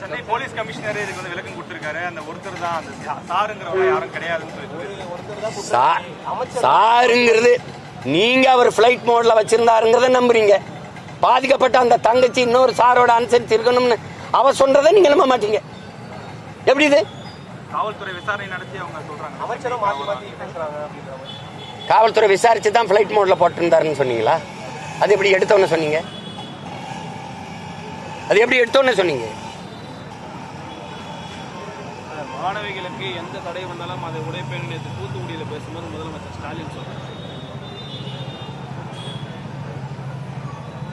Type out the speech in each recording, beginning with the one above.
Chennai police commissioner இதுக்கு வந்து விளக்கம் கொடுத்திருக்காரு. அந்த ஒருத்தர் தான் அந்த சாருங்கிறவங்க யாரும் கிடையாதுன்னு சொல்லிட்டு சாருங்கிறது நீங்க அவர் ஃபிளைட் மோட்ல வச்சிருந்தாருங்கிறத நம்புறீங்க. பாதிக்கப்பட்ட அந்த தங்கச்சி இன்னொரு சாரோட அனுசரிச்சு இருக்கணும்னு அவ சொல்றதை நீங்க நம்ப மாட்டீங்க. எப்படி இது? காவல்துறை விசாரணை நடத்தி அவங்க சொல்றாங்க. காவல்துறை விசாரிச்சு தான் ஃபிளைட் மோட்ல போட்டிருந்தாருன்னு சொன்னீங்களா? அது எப்படி எடுத்தோன்னு சொன்னீங்க? அது எப்படி எடுத்தோன்னு சொன்னீங்க? மாணவிகளுக்கு எந்த தடை வந்தாலும் அதை உடைப்பேன் நேற்று தூத்துக்குடியில் பேசும்போது முதலமைச்சர் ஸ்டாலின் சொல்றாரு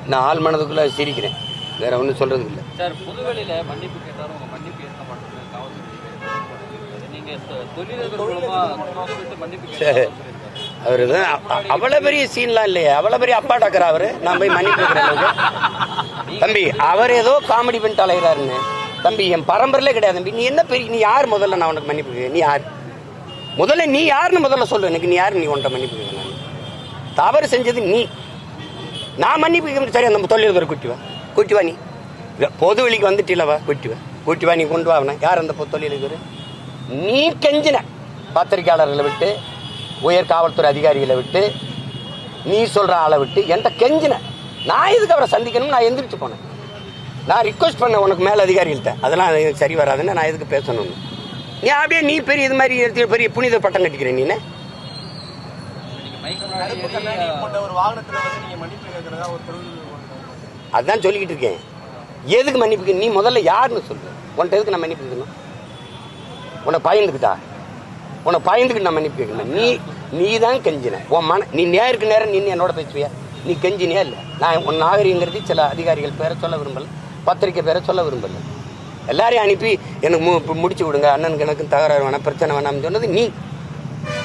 நான் ஆள் மனதுக்குள்ள சிரிக்கிறேன். வேற ஒன்றும் சொல்றதுக்கு இல்லை. சார் புதுவெளியில மன்னிப்பு கேட்டாலும் உங்க மன்னிப்பு ஏற்க மாட்டேங்குது காவல்துறை நீங்க தொ- தொழிலதிபர் மூலமா விட்டு மன்னிப்பு அவர் தான் அவ்வளோ பெரிய சீன்லாம் இல்லையே. அவ்வளோ பெரிய அப்பா டாக்கர் அவரு? நான் போய் மன்னிப்பு. தம்பி அவர் ஏதோ காமெடி பண்ணிட்டு அலைகிறாருன்னு தம்பி என் பரம்பரையிலே கிடையாது. தம்பி நீ என்ன பெரிய நீ யார்? முதல்ல நான் உனக்கு மன்னிப்பு நீ யார்? முதல்ல நீ யாருன்னு முதல்ல சொல்லு. எனக்கு நீ யார்? நீ உன்ட்ட மன்னிப்பு நான். தவறு செஞ்சது நீ. நான் மன்னிப்பு சரி அந்த தொழில் கூட்டி வா. கூட்டி வா நீ. பொது வெளிக்கு வந்துட்டில்லவா கூட்டி வா. கூட்டி வா நீ கொண்டு வா யார் அந்த தொழிலுக்கு நீ கெஞ்சின. பத்திரிகையாளர்களை விட்டு உயர் காவல்துறை அதிகாரிகளை விட்டு நீ சொல்கிற ஆளை விட்டு என்கிட்ட கெஞ்சின. நான் எதுக்கு அவரை சந்திக்கணும் நான் எந்திரிச்சு போனேன். நான் ரிக்வஸ்ட் பண்ணேன் உனக்கு மேல அதிகாரிகள்கிட்ட. அதெல்லாம் எனக்கு சரி வராதுன்னு நான் எதுக்கு பேசணும்னு. நீ அப்படியே நீ பெரிய இது மாதிரி பெரிய புனித பட்டம் கட்டிக்கிறேன் நீ அதான் சொல்லிக்கிட்டு இருக்கேன். எதுக்கு மன்னிப்பு நீ முதல்ல யாருன்னு சொல்லு. உன்கிட்ட எதுக்கு நான் மன்னிப்பு கேட்கணும்? உன்னை பயந்துக்கிட்டா? உன்னை பயந்துக்கிட்டு நான் மன்னிப்பு கேட்கணும். நீ நீ தான் கெஞ்சின. உன் மன நீ நேருக்கு நேரம் நின்று என்னோட பேசுவியா? நீ கெஞ்சினியா இல்லை? நான் உன் நாகரிகங்கிறது சில அதிகாரிகள் பேரை சொல்ல விரும்பலை. பத்திரிக்கை பேரை சொல்ல விரும்பல. எல்லாரையும் அனுப்பி எனக்கு மு முடிச்சு விடுங்க. அண்ணனுக்கு எனக்கும் தகராறு வேணாம் பிரச்சனை வேணாம்னு சொன்னது நீ.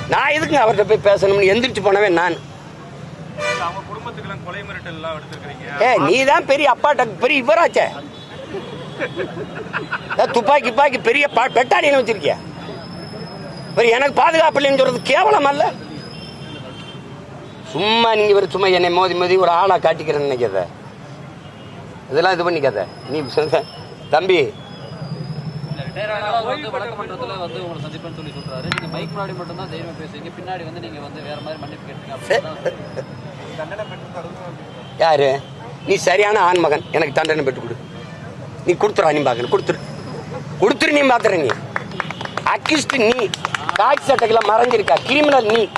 நான் எதுக்கு அவர்கிட்ட போய் பேசணும்னு எந்திரிச்சு போனவன் நான். ஏ நீ தான் பெரிய அப்பாட்ட பெரிய இவராச்சே. துப்பாக்கி துப்பாக்கி பெரிய பா- பெட்டாலியன் வச்சிருக்கிய? எனக்கு பாதுகாப்பு இல்லைன்னு சொல்றது கேவலம் அல்ல சும்மா நீங்க சும்மா என்னை மோதி மோதி ஒரு ஆளா காட்டிக்கிறேன்னு நினைக்காத. இதெல்லாம் இது பண்ணிக்காத. நீ சொல்ற- தம்பி. யாரு? நீ சரியான ஆண்மகன் எனக்கு தண்டனை பெற்று கொடு. நீ கொடுத்துரு நீ பார்க்கணும் கொடுத்துரு. கொடுத்துரு நீ பாத்துற நீ. அக்யூஸ்ட் நீ. காட்சி சட்டைகளை மறைஞ்சிருக்கா. கிரிமினல் நீ.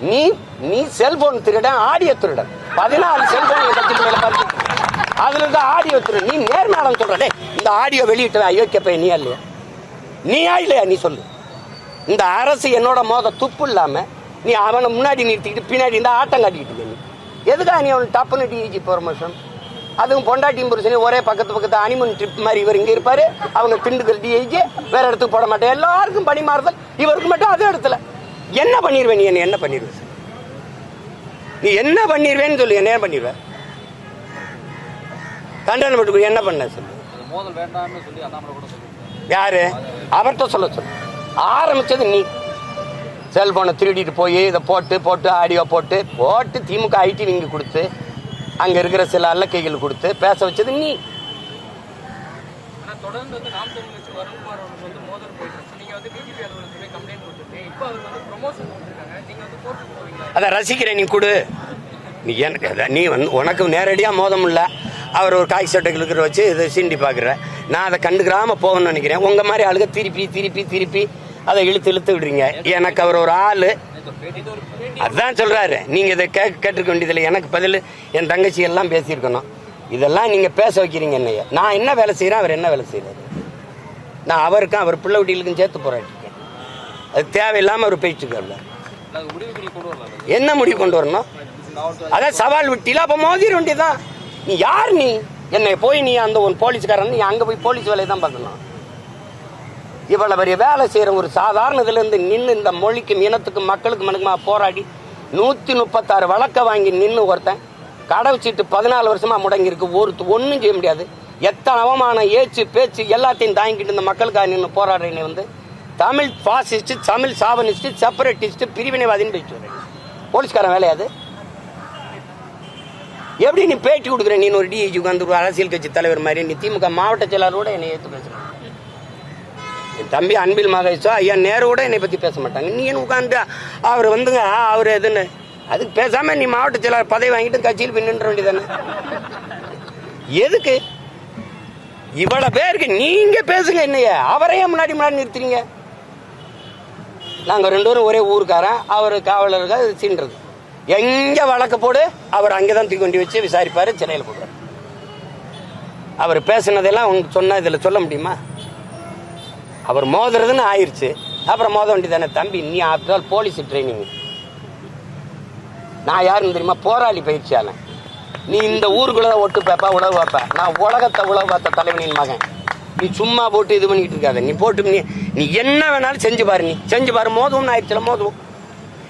நீ நீ செல்போன் திருடன் ஆடியோ திருடன். பதினாலு செல்போன் அதுல இருந்து ஆடியோ திரு நீ நேர்மையாளன் சொல்றே இந்த ஆடியோ வெளியிட்ட அயோக்கிய பையன் நீ இல்லையா? நீயா இல்லையா? நீ சொல்லு. இந்த அரசு என்னோட மோத துப்பு இல்லாம நீ அவனை முன்னாடி நிறுத்திக்கிட்டு பின்னாடி இந்த ஆட்டம் காட்டிக்கிட்டு நீ. எதுக்கா நீ அவன் டப்புன்னு டிஜி ப்ரொமோஷன் அதுவும் பொண்டாட்டியும் புருஷனையும் ஒரே பக்கத்து பக்கத்து அனிமன் ட்ரிப் மாதிரி இவர் இங்கே இருப்பார். அவங்க திண்டுக்கல் டிஐஜி வேற இடத்துக்கு போட மாட்டேன். எல்லாருக்கும் பணி மாறுதல். இவருக்கு மட்டும் அதே இடத்துல. என்ன பண்ணிடுவேன் நீ? என்ன என்ன பண்ணிடுவேன் நீ என்ன பண்ணிடுவேன்னு சொல்லி என்ன பண்ணிடுவேன் தண்டனை பட்டு என்ன பண்ண சொல்லு? யாரு? அவர்கிட்ட சொல்ல சொல்லு. ஆரம்பிச்சது நீ. செல்போனை திருடிட்டு போய் இதை போட்டு போட்டு ஆடியோ போட்டு போட்டு திமுக ஐடி விங்கி கொடுத்து அங்க இருக்கிற சில அல்லக்கைகள் கொடுத்து பேச வச்சது நீ. ஆனா தொடர்ந்து வந்து நாம் தமிழ் கட்சி வருண்குமார் அவருக்கு வந்து மோதல் போயிட்டு இருக்கு. நீங்க வந்து பிஜேபி அலுவலகத்துல போய் கம்ப்ளைண்ட் கொடுத்துருக்கீங்க இப்போ அவர் வந்து ப்ரொமோஷன் கொடுத்துருக்காங்க. நீங்க வந்து கோர்ட்டுக்கு போவீங்களா? அதை ரசிக்கிறேன் நீ கொடு. நீ எனக்கு நீ வந்து உனக்கு நேரடியாக மோதம் இல்லை. அவர் ஒரு காய் சட்டை கிழக்கிற வச்சு இதை சீண்டி பார்க்குறேன். நான் அதை கண்டுக்கிறாமல் போகணும்னு நினைக்கிறேன். உங்கள் மாதிரி ஆளுங்க திருப்பி திருப்பி திருப்பி அதை இழுத்து இழுத்து விடுறீங்க. எனக்கு அவர் ஒரு ஆள். அதான் சொல்கிறாரு நீங்கள் இதை கேட்க கேட்டிருக்க வேண்டியதில்லை. எனக்கு பதில் என் தங்கச்சி எல்லாம் பேசியிருக்கணும். இதெல்லாம் நீங்கள் பேச வைக்கிறீங்க என்னைய. நான் என்ன வேலை செய்கிறேன் அவர் என்ன வேலை செய்கிறாரு நான் அவருக்கும் அவர் பிள்ளை வீட்டிலுக்கும் சேர்த்து போராட்டிருக்கேன் அது தேவையில்லாமல் அவர் போயிட்டு என்ன முடிவு கொண்டு வரணும்? அதான் சவால் விட்டில அப்போ மோதிர வேண்டியதான் நீ யார் நீ? என்னை போய் நீ அந்த ஒரு போலீஸ்காரன் நீ அங்க போய் போலீஸ் வேலையை தான் பார்க்கணும் இவ்வளவு பெரிய வேலை செய்யற ஒரு சாதாரண இதுலேருந்து நின்று இந்த மொழிக்கும் இனத்துக்கும் மக்களுக்கு மனுக்குமா போராடி நூத்தி முப்பத்தாறு வழக்க வாங்கி நின்று ஒருத்தன் கடை பதினாலு வருஷமா முடங்கியிருக்கு. ஒரு ஒன்றும் செய்ய முடியாது. எத்தனை அவமானம் ஏச்சு பேச்சு எல்லாத்தையும் தாங்கிட்டு இந்த மக்களுக்காக நின்று போராடுறேன்னு வந்து Tamil fascist Tamil chauvinist separatist பிரிவினைவாதின்னு பேச்சு வரேன் போலீஸ்காரன் வேலையாது எப்படி நீ பேட்டி கொடுக்குற? நீ ஒரு டிஐஜி உட்காந்து அரசியல் கட்சி தலைவர் மாதிரி. நீ திமுக மாவட்ட செயலாளரோட என்னை ஏற்று பேசுற. என் தம்பி அன்பில் மகேஷோ ஐயா நேரோட என்னை பத்தி பேச மாட்டாங்க. நீ என்ன உட்காந்து அவர் வந்துங்க அவர் எதுன்னு. அதுக்கு பேசாம நீ மாவட்ட செயலாளர் பதவி வாங்கிட்டு கட்சியில் போய் நின்ற வேண்டியதானே எதுக்கு? இவ்வளவு பேருக்கு நீங்க பேசுங்க என்னைய. அவரையே முன்னாடி முன்னாடி நிறுத்துறீங்க. நாங்க ரெண்டு பேரும் ஒரே ஊருக்காரன் அவர் காவலர்கள் சீன்றது. எங்க வழக்கு போடு. அவர் அங்கதான் தூக்கி கொண்டு வச்சு விசாரிப்பாரு சிறையில் போடுறாரு அவர் பேசினதெல்லாம் உங்களுக்கு சொன்ன இதில் சொல்ல முடியுமா? அவர் மோதுறதுன்னு ஆயிடுச்சு அப்புறம் மோத வேண்டியதானே தம்பி? நீ ஆஃப்டர் போலீஸ் ட்ரைனிங் நான் யாருன்னு தெரியுமா? போராளி பயிற்சியாளன். நீ இந்த ஊருக்குள்ள ஒட்டு பேப்பா உழவு வைப்ப நான் உலகத்தை உழவு பார்த்த தலைவனின் மகன். நீ சும்மா போட்டு இது பண்ணிட்டு இருக்காத. நீ போட்டு நீ நீ என்ன வேணாலும் செஞ்சு பாரு நீ. செஞ்சு பாரு. மோதுவோம்னு ஆயிடுச்சுல மோதுவோம்.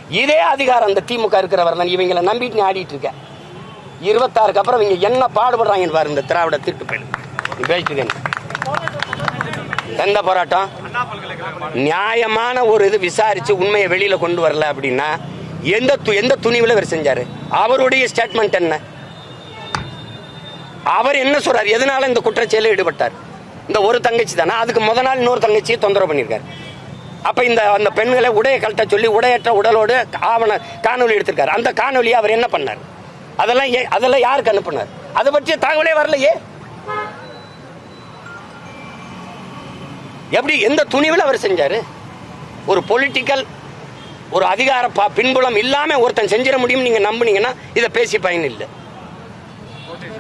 இதே அதிகாரம் அந்த திமுக இருக்கிறவர் தான் இவங்களை நம்பிட்டு நீ ஆடிட்டு இருக்க இருபத்தாறுக்கு அப்புறம் இவங்க என்ன பாடுபடுறாங்கன்னு பாரு இந்த திராவிட திருட்டு பயிர் பேசிட்டு எந்த போராட்டம்? நியாயமான ஒரு இது விசாரிச்சு உண்மையை வெளியில கொண்டு வரல அப்படின்னா எந்த து- எந்த துணிவுல இவர் செஞ்சாரு? அவருடைய ஸ்டேட்மெண்ட் என்ன? அவர் என்ன சொல்றாரு? எதனால இந்த குற்றச்செயலில் ஈடுபட்டார்? இந்த ஒரு தங்கச்சி தானே? அதுக்கு முத நாள் இன்னொரு தங்கச்சியை தொந்தரவு பண்ணியிருக்காரு. அப்ப இந்த அந்த பெண்களை உடைய கழட்ட சொல்லி உடையற்ற உடலோடு ஆவண காணொலி எடுத்திருக்காரு. அந்த காணொலியை அவர் என்ன பண்ணார்? அதெல்லாம் ஏ- அதெல்லாம் யாருக்கு அனுப்புனார்? அதை பற்றிய தகவலே வரலையே. எப்படி எந்த துணிவில் அவர் செஞ்சார்? ஒரு பொலிட்டிக்கல் ஒரு அதிகார பின்புலம் இல்லாமல் ஒருத்தன் செஞ்சிட முடியும் நீங்கள் நம்புனீங்கன்னா இதை பேசி பயன் இல்லை.